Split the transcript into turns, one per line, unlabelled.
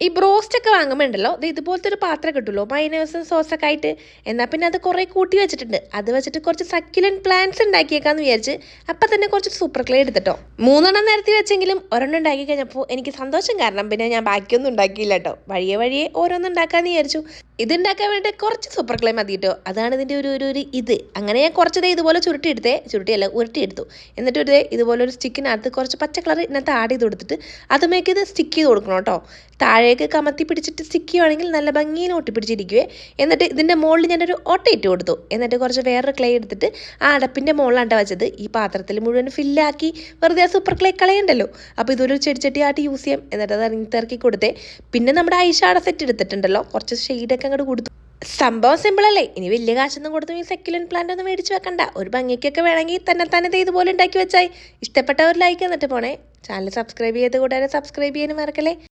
ഈ ബ്രോസ്റ്റ് ഒക്കെ വാങ്ങുമ്പോൾ ഉണ്ടല്ലോ ഇത് ഇതുപോലത്തെ ഒരു പാത്രം കിട്ടുമല്ലോ മൈനേഴ്സും സോസൊക്കെ ആയിട്ട്. എന്നാൽ പിന്നെ അത് കുറേ കൂട്ടി വെച്ചിട്ടുണ്ട്. അത് വെച്ചിട്ട് കുറച്ച് സക്യുലൻ പ്ലാന്റ്സ് ഉണ്ടാക്കിയേക്കാന്ന് വിചാരിച്ച് അപ്പം തന്നെ കുറച്ച് സൂപ്പർ ക്ലേ എടുത്തിട്ടോ. മൂന്നെണ്ണം നിരത്തി വെച്ചെങ്കിലും ഒരെണ്ണം ഉണ്ടാക്കി കഴിഞ്ഞപ്പോൾ എനിക്ക് സന്തോഷം കാരണം പിന്നെ ഞാൻ ബാക്കിയൊന്നും ഉണ്ടാക്കിയില്ല കേട്ടോ വഴിയെ വഴിയെ ഓരോന്നും ഉണ്ടാക്കാമെന്ന് വിചാരിച്ചു. ഇത് ഉണ്ടാക്കാൻ വേണ്ടി കുറച്ച് സൂപ്പർ ക്ലേ മതി കേട്ടോ അതാണ് ഇതിന്റെ ഒരു ഒരു ഒരു ഇത്. അങ്ങനെ ഞാൻ കുറച്ചതേ ഇതുപോലെ ചുരുട്ടിയെടുത്തേ ചുരുട്ടിയല്ല ഉരുട്ടി എടുത്തു. എന്നിട്ട് ഒരു ഇതുപോലെ ഒരു സ്റ്റിക്കിനകത്ത് കുറച്ച് പച്ച കളർ ഇതിനകത്ത് ആഡ് ചെയ്ത് കൊടുത്തിട്ട് അതുമേക്ക് ഇത് സ്റ്റിക്ക് ചെയ്ത് കൊടുക്കണം കേട്ടോ താഴേക്ക് കമത്തി പിടിച്ചിട്ട് സ്റ്റിക്ക് ചെയ്യുവാണെങ്കിൽ നല്ല ഭംഗിയിൽ ഒട്ടിപ്പിടിച്ചിരിക്കുവേ. എന്നിട്ട് ഇതിന്റെ മുകളിൽ ഞാനൊരു ഒട്ട ഇട്ട് കൊടുത്തു. എന്നിട്ട് കുറച്ച് വേറൊരു ക്ലേ എടുത്തിട്ട് ആ അടപ്പിന്റെ മുകളിലാണ് വെച്ചത്. ഈ പാത്രത്തിൽ മുഴുവൻ ഫില്ലാക്കി വെറുതെ ആ സൂപ്പർ ക്ലേ കളയണ്ടല്ലോ. അപ്പോൾ ഇതൊരു ചെടിച്ചട്ടിയായിട്ട് യൂസ് ചെയ്യാം. എന്നിട്ട് അത് ഇറങ്ങി തിറക്കി കൊടുത്തേ. പിന്നെ നമ്മുടെ ഐഷാട സെറ്റ് എടുത്തിട്ടുണ്ടല്ലോ. കുറച്ച് ഷെയ്ഡൊക്കെ അങ്ങോട്ട് കൊടുത്തു. സംഭവം സിമ്പിൾ അല്ലേ? ഇനി വലിയ കാശൊന്നും കൊടുത്തും ഈ സെക്യുലൻ പ്ലാന്റ് ഒന്നും മേടിച്ച് വെക്കണ്ട. ഒരു ഭംഗിക്കൊക്കെ വേണമെങ്കിൽ തന്നെ തന്നെ ഇതുപോലെ ഉണ്ടാക്കി വെച്ചായി. ഇഷ്ടപ്പെട്ടവർ ലൈക്ക് എന്നിട്ട് പോണേ. ചാനൽ സബ്സ്ക്രൈബ് ചെയ്ത് കൂടാതെ സബ്സ്ക്രൈബ് ചെയ്യാനും മറക്കല്ലേ?